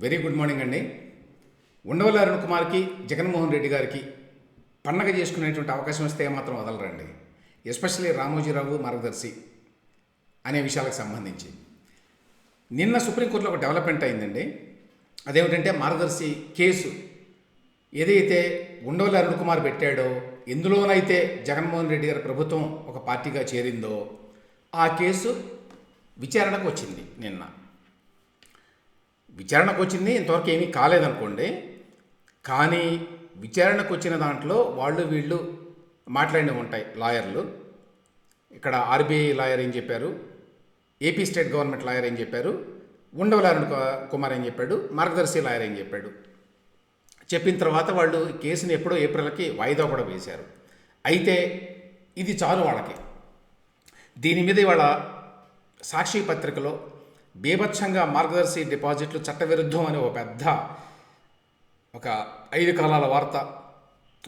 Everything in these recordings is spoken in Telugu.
వెరీ గుడ్ మార్నింగ్ అండి. ఉండవల్లి అరుణ్ కుమార్కి జగన్మోహన్ రెడ్డి గారికి పండగ చేసుకునేటువంటి అవకాశం వస్తే ఏమాత్రం వదలరండి. ఎస్పెషల్లీ రామోజీరావు మార్గదర్శి అనే విషయాలకు సంబంధించి. నిన్న సుప్రీంకోర్టులో ఒక డెవలప్మెంట్ అయిందండి. అదేమిటంటే మార్గదర్శి కేసు ఏదైతే ఉండవల్లి అరుణ్ కుమార్ పెట్టాడో ఎందులోనైతే జగన్మోహన్ రెడ్డి గారి ప్రభుత్వం ఒక పార్టీగా చేరిందో ఆ కేసు విచారణకు వచ్చింది నిన్న. విచారణకు వచ్చింది ఇంతవరకు ఏమీ కాలేదనుకోండి. కానీ విచారణకు వచ్చిన దాంట్లో వాళ్ళు వీళ్ళు మాట్లాడినవి ఉంటాయి లాయర్లు. ఇక్కడ ఆర్బీఐ లాయర్ ఏం చెప్పారు? ఏపీ స్టేట్ గవర్నమెంట్ లాయర్ ఏం చెప్పారు? ఉండవలారణ కుమార్ ఏం చెప్పాడు? మార్గదర్శి లాయర్ ఏం చెప్పాడు? చెప్పిన తర్వాత వాళ్ళు కేసుని ఎప్పుడో ఏప్రిల్కి వాయిదా కూడా వేశారు. అయితే ఇది చాలు వాళ్ళకి. దీని మీద ఇవాళ సాక్షి పత్రికలో బీభత్సంగా మార్గదర్శి డిపాజిట్లు చట్టవిరుద్ధం అనే ఒక పెద్ద ఒక ఐదు కాలాల వార్త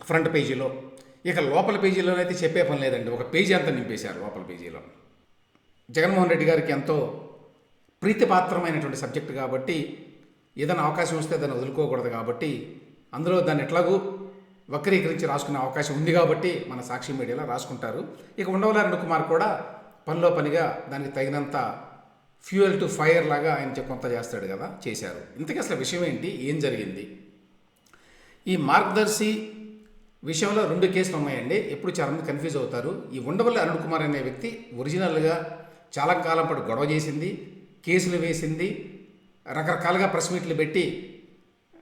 ఫ్రంట్ పేజీలో. ఇక లోపల పేజీలోనైతే చెప్పే పని లేదండి. ఒక పేజీ అంతా నింపేశారు లోపల పేజీలో. జగన్మోహన్ రెడ్డి గారికి ఎంతో ప్రీతిపాత్రమైనటువంటి సబ్జెక్ట్ కాబట్టి ఏదైనా అవకాశం వస్తే దాన్ని వదులుకోకూడదు కాబట్టి అందులో దాన్ని ఎట్లాగూ వక్రీకరించి రాసుకునే అవకాశం ఉంది కాబట్టి మన సాక్షి మీడియాలో రాసుకుంటారు. ఇక ఉండవల్లి కుమార్ కూడా పనిలో పనిగా దానికి తగినంత ఫ్యూయల్ టు ఫైర్ లాగా ఆయన కొంత చేస్తాడు కదా చేశారు. ఇంతకీ అసలు విషయం ఏంటి? ఏం జరిగింది? ఈ మార్గదర్శి విషయంలో రెండు కేసులు ఉన్నాయండి. ఎప్పుడు చాలామంది కన్ఫ్యూజ్ అవుతారు. ఈ ఉండవల్లి అరుణ్ కుమార్ అనే వ్యక్తి ఒరిజినల్గా చాలా కాలం పాటు గొడవ చేసింది కేసులు వేసింది రకరకాలుగా ప్రెస్ మీట్లు పెట్టి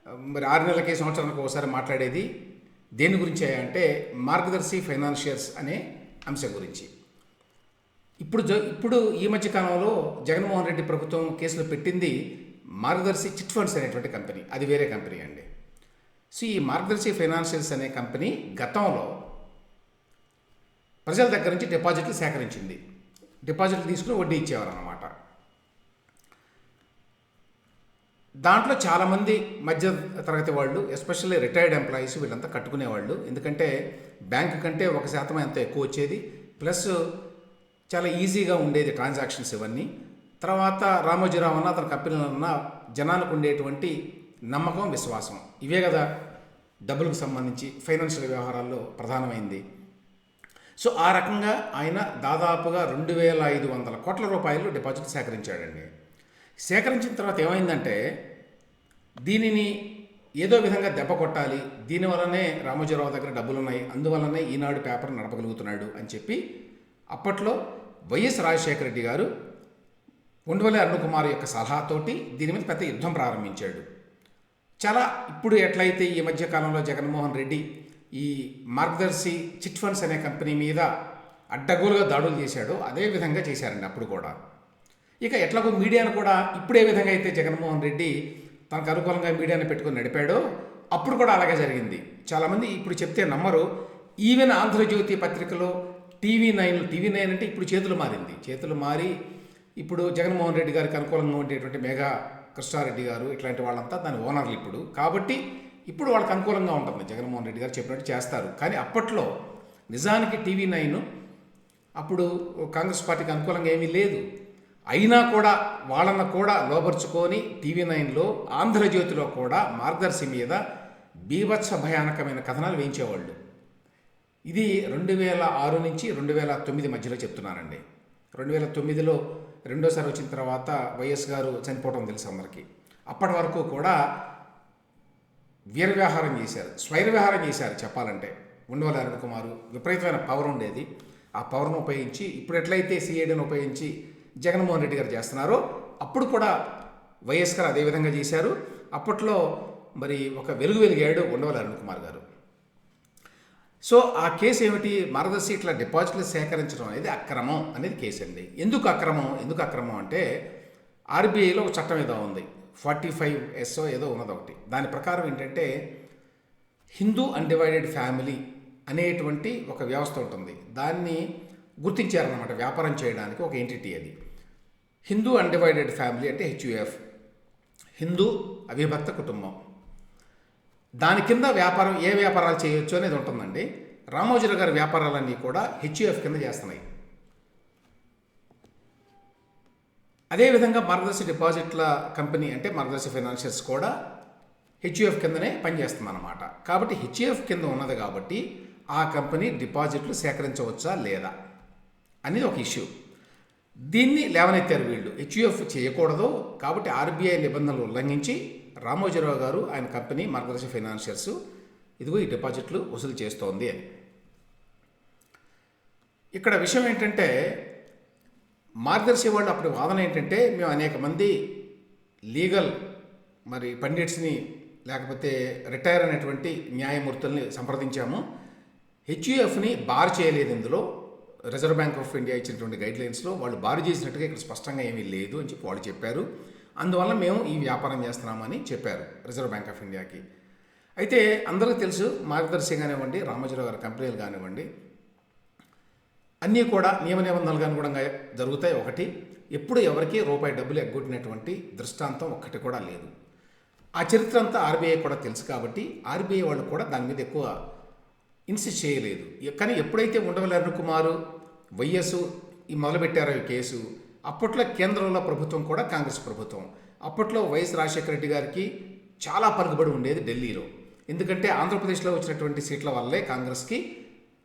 మరి ఆరు నెలలకి సంవత్సరానికి ఒకసారి మాట్లాడేది. దేని గురించి అంటే మార్గదర్శి ఫైనాన్షియర్స్ అనే అంశం గురించి. ఇప్పుడు జ ఇప్పుడు ఈ మధ్య కాలంలో జగన్మోహన్ రెడ్డి ప్రభుత్వం కేసులు పెట్టింది మార్గదర్శి చిట్ ఫండ్స్ అనేటువంటి కంపెనీ. అది వేరే కంపెనీ అండి. సో ఈ మార్గదర్శి ఫైనాన్షియల్స్ అనే కంపెనీ గతంలో ప్రజల దగ్గర నుంచి డిపాజిట్లు సేకరించింది. డిపాజిట్లు తీసుకుని వడ్డీ ఇచ్చేవారు అన్నమాట దాంట్లో చాలామంది మధ్య తరగతి వాళ్ళు ఎస్పెషల్లీ రిటైర్డ్ ఎంప్లాయీస్ వీళ్ళంతా కట్టుకునేవాళ్ళు. ఎందుకంటే బ్యాంకు కంటే ఒక శాతం ఎంతో ఎక్కువ వచ్చేది. ప్లస్ చాలా ఈజీగా ఉండేది ట్రాన్సాక్షన్స్ ఇవన్నీ. తర్వాత రామోజీరావు అన్న అతని కంపెనీలో జనాలకు ఉండేటువంటి నమ్మకం విశ్వాసం. ఇవే కదా డబ్బులకు సంబంధించి ఫైనాన్షియల్ వ్యవహారాల్లో ప్రధానమైంది. సో ఆ రకంగా ఆయన దాదాపుగా రెండు వేల ఐదు వందల కోట్ల రూపాయలు డిపాజిట్ సేకరించాడండి. సేకరించిన తర్వాత ఏమైందంటే దీనిని ఏదో విధంగా దెబ్బ కొట్టాలి. దీనివల్లనే రామోజీరావు దగ్గర డబ్బులు ఉన్నాయి అందువల్లనే ఈనాడు పేపర్ నడపగలుగుతున్నాడు అని చెప్పి అప్పట్లో వైఎస్ రాజశేఖర రెడ్డి గారు ఉండవల్లి అరుణకుమార్ యొక్క సలహాతోటి దీని మీద పెద్ద యుద్ధం ప్రారంభించాడు. చాలా ఇప్పుడు ఎట్లయితే ఈ మధ్యకాలంలో జగన్మోహన్ రెడ్డి ఈ మార్గదర్శి చిట్ ఫండ్స్ అనే కంపెనీ మీద అడ్డగోలుగా దాడులు చేశాడో అదే విధంగా చేశారండి అప్పుడు కూడా. ఇక ఎట్లాగో మీడియాను కూడా ఇప్పుడే విధంగా అయితే జగన్మోహన్ రెడ్డి తనకు అనుకూలంగా మీడియాను పెట్టుకొని నడిపాడో అప్పుడు కూడా అలాగే జరిగింది. చాలామంది ఇప్పుడు చెప్తే నమ్మరు. ఈవెన్ ఆంధ్రజ్యోతి పత్రికలో టీవీ నైన్ టీవీ నైన్ అంటే ఇప్పుడు చేతులు మారింది. చేతులు మారి ఇప్పుడు జగన్మోహన్ రెడ్డి గారికి అనుకూలంగా ఉండేటువంటి మేఘా కృష్ణారెడ్డి గారు ఇట్లాంటి వాళ్ళంతా దాని ఓనర్లు ఇప్పుడు. కాబట్టి ఇప్పుడు వాళ్ళకి అనుకూలంగా ఉంటుంది. జగన్మోహన్ రెడ్డి గారు చెప్పినట్టు చేస్తారు. కానీ అప్పట్లో నిజానికి టీవీ నైన్ అప్పుడు కాంగ్రెస్ పార్టీకి అనుకూలంగా ఏమీ లేదు. అయినా కూడా వాళ్ళను కూడా లోపరుచుకొని టీవీ నైన్లో ఆంధ్రజ్యోతిలో కూడా మార్గదర్శి మీద బీభత్స భయానకమైన కథనాలు వేయించేవాళ్ళు. ఇది రెండు వేల ఆరు నుంచి రెండు వేల తొమ్మిది మధ్యలో చెప్తున్నానండి రెండు వేల తొమ్మిదిలో రెండోసారి వచ్చిన తర్వాత వైఎస్ గారు చనిపోవడం తెలుసు అందరికీ అప్పటి వరకు కూడా వీరవ్యవహారం చేశారు స్వైరవ్యవహారం చేశారు చెప్పాలంటే. ఉండవల్లి అరుణ్ కుమారు విపరీతమైన పవర్ ఉండేది. ఆ పవర్ను ఉపయోగించి ఇప్పుడు ఎట్లయితే సిఐడిని ఉపయోగించి జగన్మోహన్ రెడ్డి గారు చేస్తున్నారో అప్పుడు కూడా వైఎస్ గారు అదే విధంగా చేశారు. అప్పట్లో మరి ఒక వెలుగు వెలిగాడు ఉండవల్లి అరుణ్ కుమార్ గారు. సో ఆ కేసు ఏమిటి? మరద సీట్ల డిపాజిట్లు సేకరించడం అనేది అక్రమం అనేది కేసు అండి. ఎందుకు అక్రమం? ఎందుకు అక్రమం అంటే ఆర్బీఐలో ఒక చట్టం ఏదో ఉంది. ఫార్టీ ఫైవ్ ఎస్ఓ ఏదో ఉన్నది ఒకటి. దాని ప్రకారం ఏంటంటే హిందూ అన్డివైడెడ్ ఫ్యామిలీ అనేటువంటి ఒక వ్యవస్థ ఉంటుంది. దాన్ని గుర్తించారనమాట వ్యాపారం చేయడానికి ఒక ఎంటిటీ అది. హిందూ అన్డివైడెడ్ ఫ్యామిలీ అంటే హెచ్యుఎఫ్. హిందూ అవిభక్త కుటుంబం. దాని కింద వ్యాపారం ఏ వ్యాపారాలు చేయొచ్చు అనేది ఉంటుందండి. రామోజీరావు గారి వ్యాపారాలన్నీ కూడా హెచ్యుఎఫ్ కింద చేస్తున్నాయి. అదేవిధంగా మార్గదర్శి డిపాజిట్ల కంపెనీ అంటే మార్గదర్శి ఫైనాన్షియల్స్ కూడా హెచ్యుఎఫ్ కిందనే పనిచేస్తుంది అనమాట కాబట్టి హెచ్యుఎఫ్ కింద ఉన్నది కాబట్టి ఆ కంపెనీ డిపాజిట్లు సేకరించవచ్చా లేదా అనేది ఒక ఇష్యూ. దీన్ని లేవనెత్తారు వీళ్ళు. హెచ్యుఎఫ్ చేయకూడదు. కాబట్టి ఆర్బీఐ నిబంధనలు ఉల్లంఘించి రామోజీరావు గారు ఆయన కంపెనీ మార్గదర్శి ఫైనాన్షియల్స్ ఇదిగో ఈ డిపాజిట్లు వసూలు చేస్తోంది అని. ఇక్కడ విషయం ఏంటంటే మార్గదర్శి వాళ్ళు అప్పుడు వాదన ఏంటంటే మేము అనేక మంది లీగల్ మరి పండిట్స్ని లేకపోతే రిటైర్ అయినటువంటి న్యాయమూర్తుల్ని సంప్రదించాము. హెచ్యుఎఫ్ని బార్ చేయలేదు ఇందులో. రిజర్వ్ బ్యాంక్ ఆఫ్ ఇండియా ఇచ్చినటువంటి గైడ్ లైన్స్లో వాళ్ళు బారు చేసినట్టుగా ఇక్కడ స్పష్టంగా ఏమీ లేదు అని చెప్పి వాళ్ళు చెప్పారు. అందువల్ల మేము ఈ వ్యాపారం చేస్తున్నామని చెప్పారు రిజర్వ్ బ్యాంక్ ఆఫ్ ఇండియాకి అయితే అందరికీ తెలుసు మార్గదర్శి కానివ్వండి రామోజీరావు గారి కంపెనీలు కానివ్వండి అన్నీ కూడా నియమ నిబంధనలకు అనుగుణంగా జరుగుతాయి ఒకటి. ఎప్పుడు ఎవరికి రూపాయి డబ్బులు ఎగ్గొట్టినటువంటి దృష్టాంతం ఒక్కటి కూడా లేదు. ఆ చరిత్ర అంతా ఆర్బీఐ కూడా తెలుసు కాబట్టి ఆర్బీఐ వాళ్ళు కూడా దాని మీద ఎక్కువ ఇన్సిస్ట్ చేయలేదు. కానీ ఎప్పుడైతే ఉండవల్లి అరుణ్ వైఎస్ ఈ మొదలుపెట్టారో ఈ కేసు. అప్పట్లో కేంద్రంలో ప్రభుత్వం కూడా కాంగ్రెస్ ప్రభుత్వం. అప్పట్లో వైఎస్ రాజశేఖర రెడ్డి గారికి చాలా పలుకుబడి ఉండేది ఢిల్లీలో. ఎందుకంటే ఆంధ్రప్రదేశ్లో వచ్చినటువంటి సీట్ల వల్లే కాంగ్రెస్కి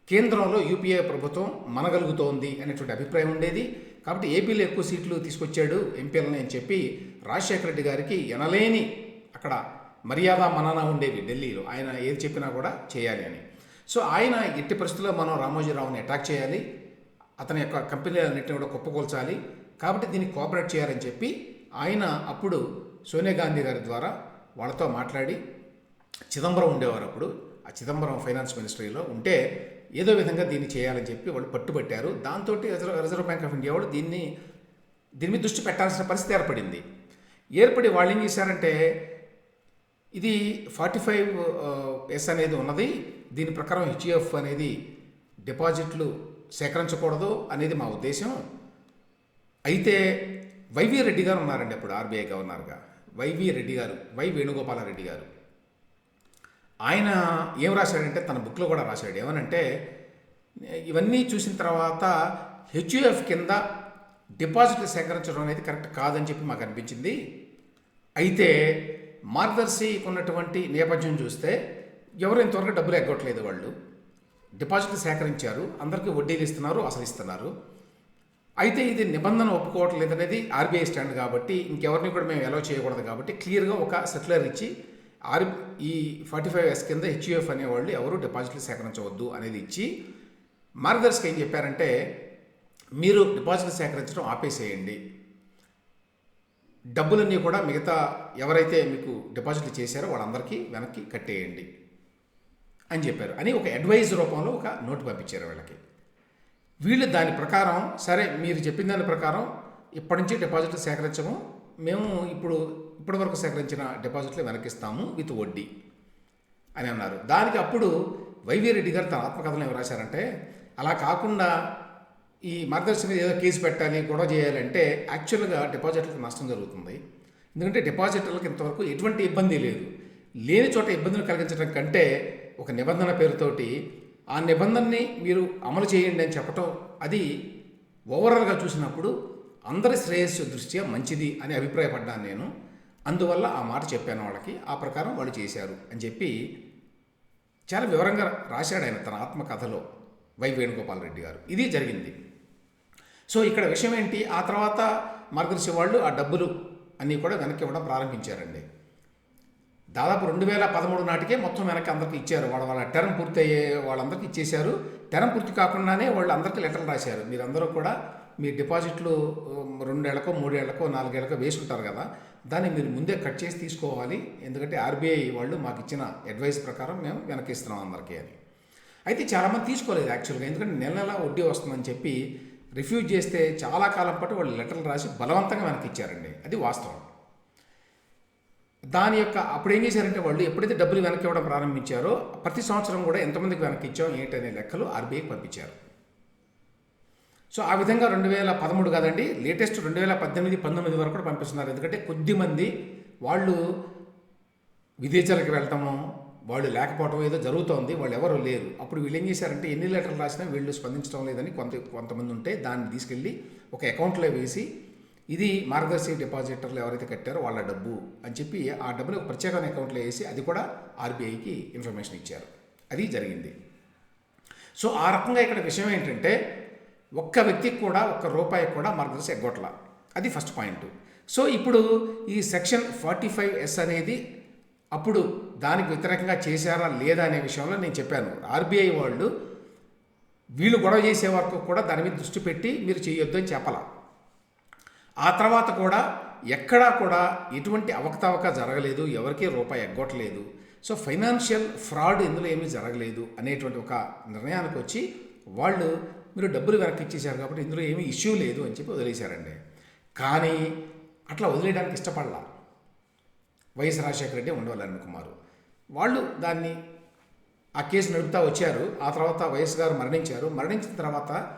కేంద్రంలో యూపీఏ ప్రభుత్వం మనగలుగుతోంది అనేటువంటి అభిప్రాయం ఉండేది. కాబట్టి ఏపీలో ఎక్కువ సీట్లు తీసుకొచ్చాడు ఎంపీలని అని చెప్పి రాజశేఖర రెడ్డి గారికి ఎనలేని అక్కడ మర్యాద మనన ఉండేవి ఢిల్లీలో. ఆయన ఏది చెప్పినా కూడా చేయాలి అని. సో ఆయన ఎట్టి పరిస్థితుల్లో మనం రామోజీరావుని అటాక్ చేయాలి. అతని యొక్క కంపెనీలన్నింటినీ కూడా కుప్పకూల్చాలి. కాబట్టి దీన్ని కోఆపరేట్ చేయాలని చెప్పి ఆయన అప్పుడు సోనియా గాంధీ గారి ద్వారా వాళ్ళతో మాట్లాడి చిదంబరం ఉండేవారు అప్పుడు. ఆ చిదంబరం ఫైనాన్స్ మినిస్ట్రీలో ఉంటే ఏదో విధంగా దీన్ని చేయాలని చెప్పి వాళ్ళు పట్టుబట్టారు. దాంతో Reserve Reserve Bank of India వాళ్ళు దీన్ని దీని మీద దృష్టి పెట్టాల్సిన పరిస్థితి ఏర్పడింది. ఏర్పడి వాళ్ళు ఏం చేశారంటే ఇది ఫార్టీ ఫైవ్ ఎస్ అనేది ఉన్నది. దీని ప్రకారం హెచ్ఈఎఫ్ అనేది డిపాజిట్లు సేకరించకూడదు అనేది మా ఉద్దేశం. అయితే వైవి రెడ్డి గారు ఉన్నారండి అప్పుడు ఆర్బీఐ గవర్నర్గా. వైవి రెడ్డి గారు వై వేణుగోపాలరెడ్డి గారు. ఆయన ఏం రాశాడంటే తన బుక్లో కూడా రాశాడు. ఏమనంటే ఇవన్నీ చూసిన తర్వాత హెచ్యుఎఫ్ కింద డిపాజిట్లు సేకరించడం అనేది కరెక్ట్ కాదని చెప్పి మాకు అనిపించింది. అయితే మార్గదర్శికి ఉన్నటువంటి నేపథ్యం చూస్తే ఎవరు ఇంతవరకు డబ్బులు ఎగ్గొట్టలేదు వాళ్ళు. డిపాజిట్లు సేకరించారు అందరికీ వడ్డీలు ఇస్తున్నారు అసలు ఇస్తున్నారు. అయితే ఇది నిబంధన ఒప్పుకోవట్లేదు అనేది ఆర్బీఐ స్టాండ్ కాబట్టి ఇంకెవరిని కూడా మేము ఎలా చేయకూడదు కాబట్టి క్లియర్గా ఒక సెటిలర్ ఇచ్చి R E forty five S కింద హెచ్యుఎఫ్ అనేవాళ్ళు ఎవరు డిపాజిట్లు సేకరించవద్దు అనేది ఇచ్చి మార్గదర్శక ఏం చెప్పారంటే మీరు డిపాజిట్లు సేకరించడం ఆపేసేయండి. డబ్బులన్నీ కూడా మిగతా ఎవరైతే మీకు డిపాజిట్లు చేశారో వాళ్ళందరికీ వెనక్కి కట్టేయండి. అని చెప్పారు. అని ఒక అడ్వైజ్ రూపంలో ఒక నోటు పంపించారు వీళ్ళకి. వీళ్ళు దాని ప్రకారం సరే మీరు చెప్పిన దాని ప్రకారం ఇప్పటి నుంచి డిపాజిట్లు సేకరించము. మేము ఇప్పుడు ఇప్పటి వరకు సేకరించిన డిపాజిట్లు వెనకిస్తాము విత్ వడ్డీ అని అన్నారు. దానికి అప్పుడు వైవి రెడ్డి గారు తన ఆత్మకథలో ఏమి రాశారంటే అలా కాకుండా ఈ మార్గదర్శకం ఏదో కేసు పెట్టాలి గొడవ చేయాలంటే యాక్చువల్గా డిపాజిట్లకు నష్టం జరుగుతుంది. ఎందుకంటే డిపాజిటర్లకు ఇంతవరకు ఎటువంటి ఇబ్బంది లేదు. లేని చోట ఇబ్బందులు కలిగించడం కంటే ఒక నిబంధన పేరుతోటి ఆ నిబంధనని మీరు అమలు చేయండి అని చెప్పటం అది ఓవరాల్గా చూసినప్పుడు అందరి శ్రేయస్సు దృష్ట్యా మంచిది అని అభిప్రాయపడ్డాను నేను. అందువల్ల ఆ మాట చెప్పాను వాళ్ళకి ఆ ప్రకారం వాళ్ళు చేశారు అని చెప్పి చాలా వివరంగా రాశాడు ఆయన తన ఆత్మకథలో వై వేణుగోపాల్ రెడ్డి గారు. ఇది జరిగింది. సో ఇక్కడ విషయం ఏంటి? ఆ తర్వాత మార్గదర్శి వాళ్ళు ఆ డబ్బులు అన్నీ కూడా వెనక్కి ఇవ్వడం ప్రారంభించారండి. దాదాపు రెండు వేల పదమూడు నాటికే మొత్తం వెనక్కి అందరికి ఇచ్చారు. వాళ్ళ వాళ్ళ టర్మ్ పూర్తి అయ్యే వాళ్ళందరికీ ఇచ్చేశారు. టర్మ్ పూర్తి కాకుండానే వాళ్ళు అందరికీ లెటర్లు రాశారు. మీరందరూ కూడా మీ డిపాజిట్లు రెండేళ్ళకో మూడేళ్ళకో నాలుగేళ్ళకో ఉంటారు కదా. దాన్ని మీరు ముందే కట్ చేసి తీసుకోవాలి. ఎందుకంటే ఆర్బీఐ వాళ్ళు మాకు ఇచ్చిన అడ్వైస్ ప్రకారం మేము వెనక్కి అందరికీ అని. అయితే చాలామంది తీసుకోలేదు యాక్చువల్గా. ఎందుకంటే నెల నెల వడ్డీ వస్తుందని చెప్పి రిఫ్యూజ్ చేస్తే చాలా కాలం పాటు వాళ్ళు లెటర్లు రాసి బలవంతంగా వెనక్కి ఇచ్చారండి. అది వాస్తవం. దాని యొక్క అప్పుడు ఏం చేశారంటే వాళ్ళు ఎప్పుడైతే డబ్బులు వెనక్కి ఇవ్వడం ప్రారంభించారో ప్రతి సంవత్సరం కూడా ఎంతమందికి వెనక్కి ఇచ్చాం ఏంటనే లెక్కలు ఆర్బీఐకి పంపించారు. సో ఆ విధంగా రెండు వేల పదమూడు కాదండి లేటెస్ట్ రెండు వేల పద్దెనిమిది పంతొమ్మిది వరకు కూడా పంపిస్తున్నారు. ఎందుకంటే కొద్దిమంది వాళ్ళు విదేశాలకు వెళ్ళటము వాళ్ళు లేకపోవటం ఏదో జరుగుతోంది వాళ్ళు ఎవరు లేరు. అప్పుడు వీళ్ళు ఏం చేశారంటే ఎన్ని లెటర్లు రాసినా వీళ్ళు స్పందించడం లేదని కొంత కొంతమంది ఉంటే దాన్ని తీసుకెళ్ళి ఒక అకౌంట్లో వేసి ఇది మార్గదర్శి డిపాజిటర్లు ఎవరైతే కట్టారో వాళ్ళ డబ్బు అని చెప్పి ఆ డబ్బుని ఒక ప్రత్యేకమైన అకౌంట్లో వేసి అది కూడా ఆర్బీఐకి ఇన్ఫర్మేషన్ ఇచ్చారు. అది జరిగింది. సో ఆ రకంగా ఇక్కడ విషయం ఏంటంటే ఒక్క వ్యక్తికి కూడా ఒక్క రూపాయి కూడా మార్గదర్శి ఎగ్గొట్ల. అది ఫస్ట్ పాయింట్ సో ఇప్పుడు ఈ సెక్షన్ ఫార్టీ ఫైవ్ ఎస్ అనేది అప్పుడు దానికి వ్యతిరేకంగా చేశారా లేదా అనే విషయంలో నేను చెప్పాను. ఆర్బీఐ వాళ్ళు వీళ్ళు గొడవ చేసే వరకు కూడా దాని మీద దృష్టి పెట్టి మీరు చేయొద్దు అని చెప్పాల. ఆ తర్వాత కూడా ఎక్కడా కూడా ఎటువంటి అవకతవక జరగలేదు ఎవరికీ రూపాయి ఎగ్గొట్టలేదు. సో ఫైనాన్షియల్ ఫ్రాడ్ ఇందులో ఏమీ జరగలేదు అనేటువంటి ఒక నిర్ణయానికి వచ్చి వాళ్ళు మీరు డబ్బులు వెనక్కి ఇచ్చేశారు కాబట్టి ఇందులో ఏమీ ఇష్యూ లేదు అని చెప్పి వదిలేశారండి. కానీ అట్లా వదిలేయడానికి ఇష్టపడలా. వైఎస్ రాజశేఖర రెడ్డి ఉండవాలని కుమారు. వాళ్ళు దాన్ని ఆ కేసు నడుపుతా వచ్చారు. ఆ తర్వాత వైఎస్ గారు మరణించారు. మరణించిన తర్వాత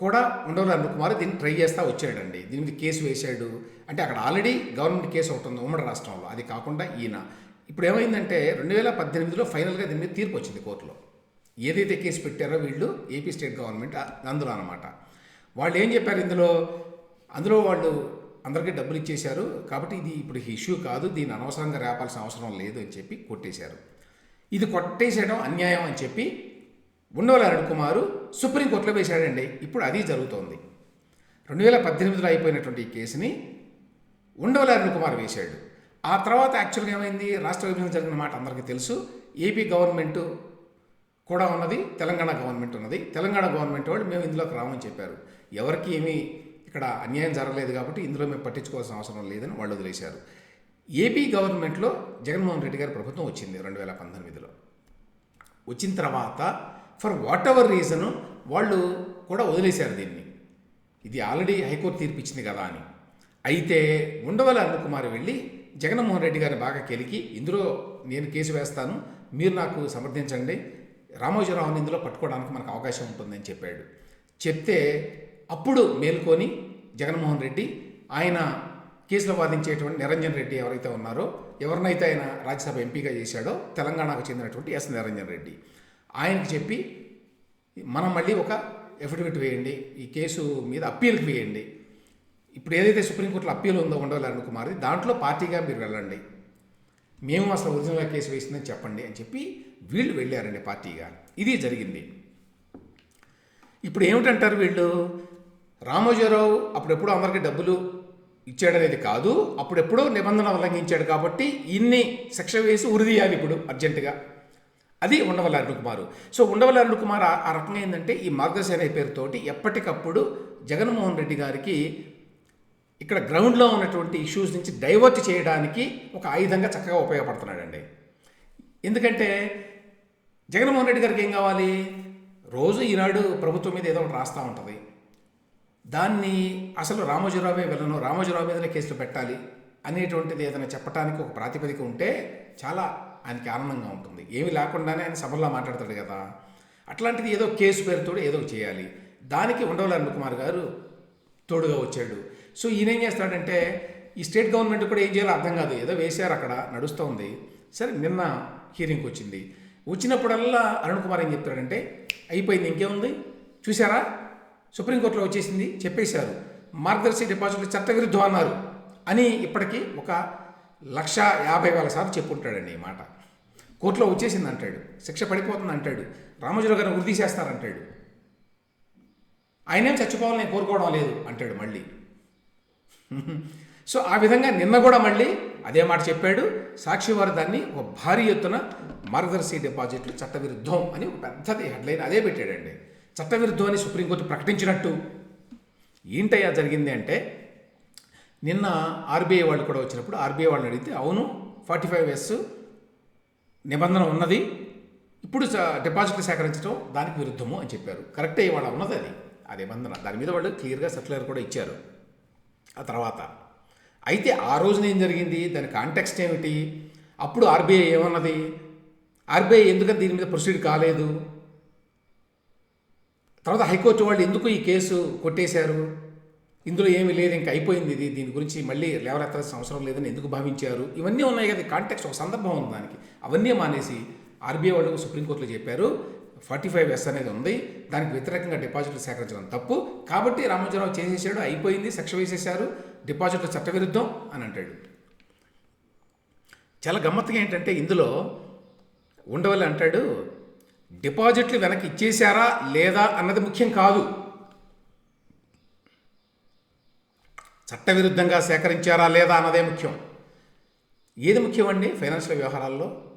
కూడా ఉండవల్లి అరుణ్ కుమార్ దీన్ని ట్రై చేస్తూ వచ్చాడండి. దీని మీద కేసు వేశాడు. అంటే అక్కడ ఆల్రెడీ గవర్నమెంట్ కేసు ఒకటి ఉంది ఉమ్మడి రాష్ట్రంలో. అది కాకుండా ఈయన. ఇప్పుడు ఏమైందంటే రెండు వేల పద్దెనిమిదిలో ఫైనల్గా దీని మీద తీర్పు వచ్చింది కోర్టులో. ఏదైతే కేసు పెట్టారో వీళ్ళు ఏపీ స్టేట్ గవర్నమెంట్ అందులో అనమాట వాళ్ళు ఏం చెప్పారు ఇందులో? అందులో వాళ్ళు అందరికీ డబ్బులు ఇచ్చేశారు. కాబట్టి ఇది ఇప్పుడు ఇష్యూ కాదు. దీన్ని అనవసరంగా రేపాల్సిన అవసరం లేదు అని చెప్పి కొట్టేశారు. ఇది కొట్టేసేయడం అన్యాయం అని చెప్పి ఉండవల అరుణ్ కుమారు సుప్రీంకోర్టులో వేశాడండి. ఇప్పుడు అది జరుగుతోంది. రెండు వేల పద్దెనిమిదిలో అయిపోయినటువంటి ఈ కేసుని ఉండవల అరుణ్ కుమార్ వేశాడు. ఆ తర్వాత యాక్చువల్గా ఏమైంది? రాష్ట్ర విభజన జరిగిన మాట అందరికీ తెలుసు. ఏపీ గవర్నమెంట్ కూడా ఉన్నది తెలంగాణ గవర్నమెంట్ ఉన్నది. తెలంగాణ గవర్నమెంట్ వాళ్ళు మేము ఇందులోకి రామని చెప్పారు. ఎవరికి ఏమీ ఇక్కడ అన్యాయం జరగలేదు కాబట్టి ఇందులో మేము పట్టించుకోవాల్సిన అవసరం లేదని వాళ్ళు వదిలేశారు. ఏపీ గవర్నమెంట్లో జగన్మోహన్ రెడ్డి గారి ప్రభుత్వం వచ్చింది రెండు వేల పంతొమ్మిదిలో. వచ్చిన తర్వాత ఫర్ వాట్ ఎవర్ రీజను వాళ్ళు కూడా వదిలేశారు దీన్ని. ఇది ఆల్రెడీ హైకోర్టు తీర్పు ఇచ్చింది కదా అని. అయితే ఉండవల్లి అరుణ్ వెళ్ళి జగన్మోహన్ రెడ్డి గారిని బాగా కెలికి ఇందులో నేను కేసు వేస్తాను మీరు నాకు సమర్థించండి రామోజీరావుని ఇందులో పట్టుకోవడానికి మనకు అవకాశం ఉంటుందని చెప్పాడు. చెప్తే అప్పుడు మేల్కొని జగన్మోహన్ రెడ్డి ఆయన కేసులో వాదించేటువంటి నిరంజన్ రెడ్డి ఎవరైతే ఉన్నారో ఎవరినైతే ఆయన రాజ్యసభ ఎంపీగా చేశాడో తెలంగాణకు చెందినటువంటి ఎస్. నిరంజన్ రెడ్డి. ఆయనకి చెప్పి మనం మళ్ళీ ఒక ఎఫిడవిట్ వేయండి ఈ కేసు మీద అప్పీల్కి వేయండి. ఇప్పుడు ఏదైతే సుప్రీంకోర్టులో అప్పీల్ ఉందో ఉండవాలి అనుకుమారి కుమార్ది దాంట్లో పార్టీగా మీరు వెళ్ళండి. మేము అసలు ఒరిజినల్గా కేసు వేసిందని చెప్పండి అని చెప్పి వీళ్ళు వెళ్ళారండి పార్టీగా. ఇది జరిగింది. ఇప్పుడు ఏమిటంటారు వీళ్ళు? రామోజీరావు అప్పుడెప్పుడో అందరికీ డబ్బులు ఇచ్చాడనేది కాదు అప్పుడెప్పుడో నిబంధన ఉల్లంఘించాడు కాబట్టి ఇన్ని శిక్ష వేసి ఉరిదీయాలి ఇప్పుడు అర్జెంటుగా. అది ఉండవల్లి అరుణ్ సో ఉండవల్లి అరుణ్ కుమార్ ఆ- రకంగా ఏంటంటే ఈ మార్గశైన పేరుతోటి ఎప్పటికప్పుడు జగన్మోహన్ రెడ్డి గారికి ఇక్కడ గ్రౌండ్లో ఉన్నటువంటి ఇష్యూస్ నుంచి డైవర్ట్ చేయడానికి ఒక ఆయుధంగా చక్కగా ఉపయోగపడుతున్నాడండి. ఎందుకంటే జగన్మోహన్ రెడ్డి గారికి ఏం కావాలి? రోజు ఈనాడు ప్రభుత్వం మీద ఏదో ఒకటి రాస్తూ ఉంటుంది. దాన్ని అసలు రామోజీరావే వెళ్ళను రామోజీరావు మీదనే కేసులు పెట్టాలి అనేటువంటిది ఏదైనా చెప్పడానికి ఒక ప్రాతిపదిక ఉంటే చాలా ఆయనకి ఆనందంగా ఉంటుంది. ఏమీ లేకుండానే ఆయన సభల్లో మాట్లాడతాడు కదా. అట్లాంటిది ఏదో కేసు పేరుతో ఏదో చేయాలి. దానికి ఉండవల్లి అరుణ్ కుమార్ గారు తోడుగా వచ్చాడు. సో ఈయన ఏం చేస్తాడంటే ఈ స్టేట్ గవర్నమెంట్ కూడా ఏం చేయాలో అర్థం కాదు. ఏదో వేశారు అక్కడ నడుస్తోంది సరే నిన్న హీరింగ్కి వచ్చింది. వచ్చినప్పుడల్లా అరుణ్ కుమార్ ఏం చెప్తాడంటే అయిపోయింది ఇంకేముంది? చూసారా సుప్రీంకోర్టులో వచ్చేసింది చెప్పేశారు. మార్గదర్శి డిపాజిట్లు చట్టవిరుద్ధం అన్నారు అని ఇప్పటికీ ఒక లక్ష యాభై వేల సార్లు చెప్పుంటాడండి ఈ మాట. కోర్టులో వచ్చేసింది అంటాడు. శిక్ష పడిపోతుంది అంటాడు. రామోజీరావు గారిని ఉరి తీసేస్తారంటాడు ఆయనేం చచ్చిపోవాలని కోరుకోవడం లేదు అంటాడు మళ్ళీ. సో ఆ విధంగా నిన్న కూడా మళ్ళీ అదే మాట చెప్పాడు. సాక్షి వారు దాన్ని ఒక భారీ ఎత్తున మార్గదర్శి డిపాజిట్లు చట్టవిరుద్ధం అని ఒక పెద్దది హెడ్లైన్ అదే పెట్టాడండి. చట్టవిరుద్ధం అని సుప్రీంకోర్టు ప్రకటించినట్టు. ఏంటయ్యా జరిగింది అంటే నిన్న ఆర్బీఐ వాళ్ళు కూడా వచ్చినప్పుడు ఆర్బీఐ వాళ్ళని అడిగితే అవును ఫార్టీ ఫైవ్ ఎస్ నిబంధన ఉన్నది. ఇప్పుడు డిపాజిట్లు సేకరించడం దానికి విరుద్ధము అని చెప్పారు. కరెక్టే ఇవాళ ఉన్నది అది. ఆ నిబంధన. దాని మీద వాళ్ళు క్లియర్గా సర్క్యులర్ కూడా ఇచ్చారు. ఆ తర్వాత అయితే ఆ రోజున ఏం జరిగింది? దాని కాంటెక్స్ట్ ఏమిటి? అప్పుడు ఆర్బీఐ ఏమన్నది? ఆర్బీఐ ఎందుకని దీని మీద ప్రొసీడ్ కాలేదు? తర్వాత హైకోర్టు వాళ్ళు ఎందుకు ఈ కేసు కొట్టేశారు? ఇందులో ఏమీ లేదు ఇంకా అయిపోయింది ఇది. దీని గురించి మళ్ళీ లేవలెత్తాల్సిన అవసరం లేదని ఎందుకు భావించారు? ఇవన్నీ ఉన్నాయి కదా కాంటెక్స్ట్ ఒక సందర్భం ఉంది దానికి. అవన్నీ మానేసి ఆర్బీఐ వాళ్ళు సుప్రీంకోర్టులో చెప్పారు. ఫార్టీ ఫైవ్ ఎస్ అనేది ఉంది. దానికి వ్యతిరేకంగా డిపాజిట్లు సేకరించడం తప్పు. కాబట్టి రామోజీరావు చేసేసాడు అయిపోయింది శిక్ష వేసేశారు డిపాజిట్లు చట్టవిరుద్ధం అని అంటాడు. చాలా గమ్మత్తుగా ఏంటంటే ఇందులో ఉండవల్లి అంటాడు డిపాజిట్లు వెనక్కి ఇచ్చేశారా లేదా అన్నది ముఖ్యం కాదు. చట్టవిరుద్ధంగా సేకరించారా లేదా అన్నదే ముఖ్యం. ఏది ముఖ్యమండి? ఫైనాన్షియల్ వ్యవహారాల్లో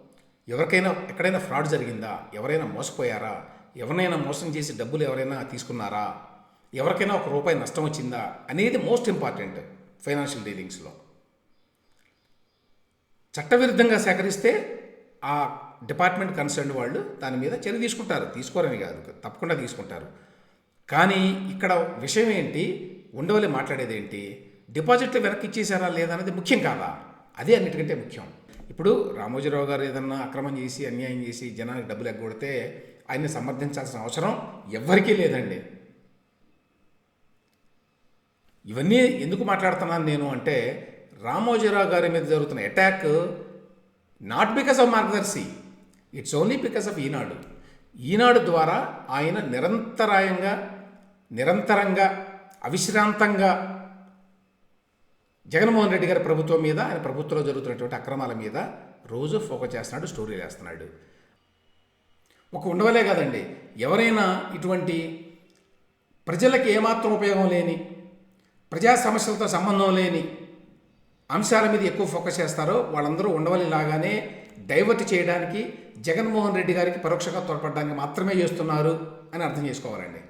ఎవరికైనా ఎక్కడైనా ఫ్రాడ్ జరిగిందా? ఎవరైనా మోసపోయారా? ఎవరినైనా మోసం చేసి డబ్బులు ఎవరైనా తీసుకున్నారా? ఎవరికైనా ఒక రూపాయి నష్టం వచ్చిందా? అనేది మోస్ట్ ఇంపార్టెంట్ ఫైనాన్షియల్ డీలింగ్స్లో. చట్టవిరుద్ధంగా సేకరిస్తే ఆ డిపార్ట్మెంట్ కన్సర్న్ వాళ్ళు దాని మీద చర్య తీసుకుంటారు. తీసుకోరని కాదు తప్పకుండా తీసుకుంటారు. కానీ ఇక్కడ విషయం ఏంటి? ఉండవల్లి మాట్లాడేది ఏంటి? డిపాజిట్లు వెనక్కి ఇచ్చేసారా లేదా అనేది ముఖ్యం కాదా? అదే అన్నిటికంటే ముఖ్యం. ఇప్పుడు రామోజీరావు గారు ఏదన్నా అక్రమం చేసి అన్యాయం చేసి జనానికి డబ్బులు ఎగ్గొడితే ఆయన్ని సమర్థించాల్సిన అవసరం ఎవ్వరికీ లేదండి. ఇవన్నీ ఎందుకు మాట్లాడుతున్నాను నేను అంటే రామోజీరావు గారి మీద జరుగుతున్న attack not because of Margadarsi it's only because of Eenadu Eenadu ద్వారా ఆయన నిరంతరాయంగా నిరంతరంగా అవిశ్రాంతంగా జగన్మోహన్ రెడ్డి గారి ప్రభుత్వం మీద ఆయన ప్రభుత్వంలో జరుగుతున్నటువంటి అక్రమాల మీద రోజు ఫోకస్ చేస్తున్నాడు స్టోరీ వేస్తున్నాడు. ఒక ఉండవలే కాదండి. ఎవరైనా ఇటువంటి ప్రజలకు ఏమాత్రం ఉపయోగం లేని ప్రజా సమస్యలతో సంబంధం లేని అంశాల మీద ఎక్కువ ఫోకస్ చేస్తారో వాళ్ళందరూ ఉండవల్లి లాగానే డైవర్ట్ చేయడానికి జగన్మోహన్ రెడ్డి గారికి పరోక్షంగా తోడ్పడడానికి మాత్రమే చేస్తున్నారు అని అర్థం చేసుకోవాలండి.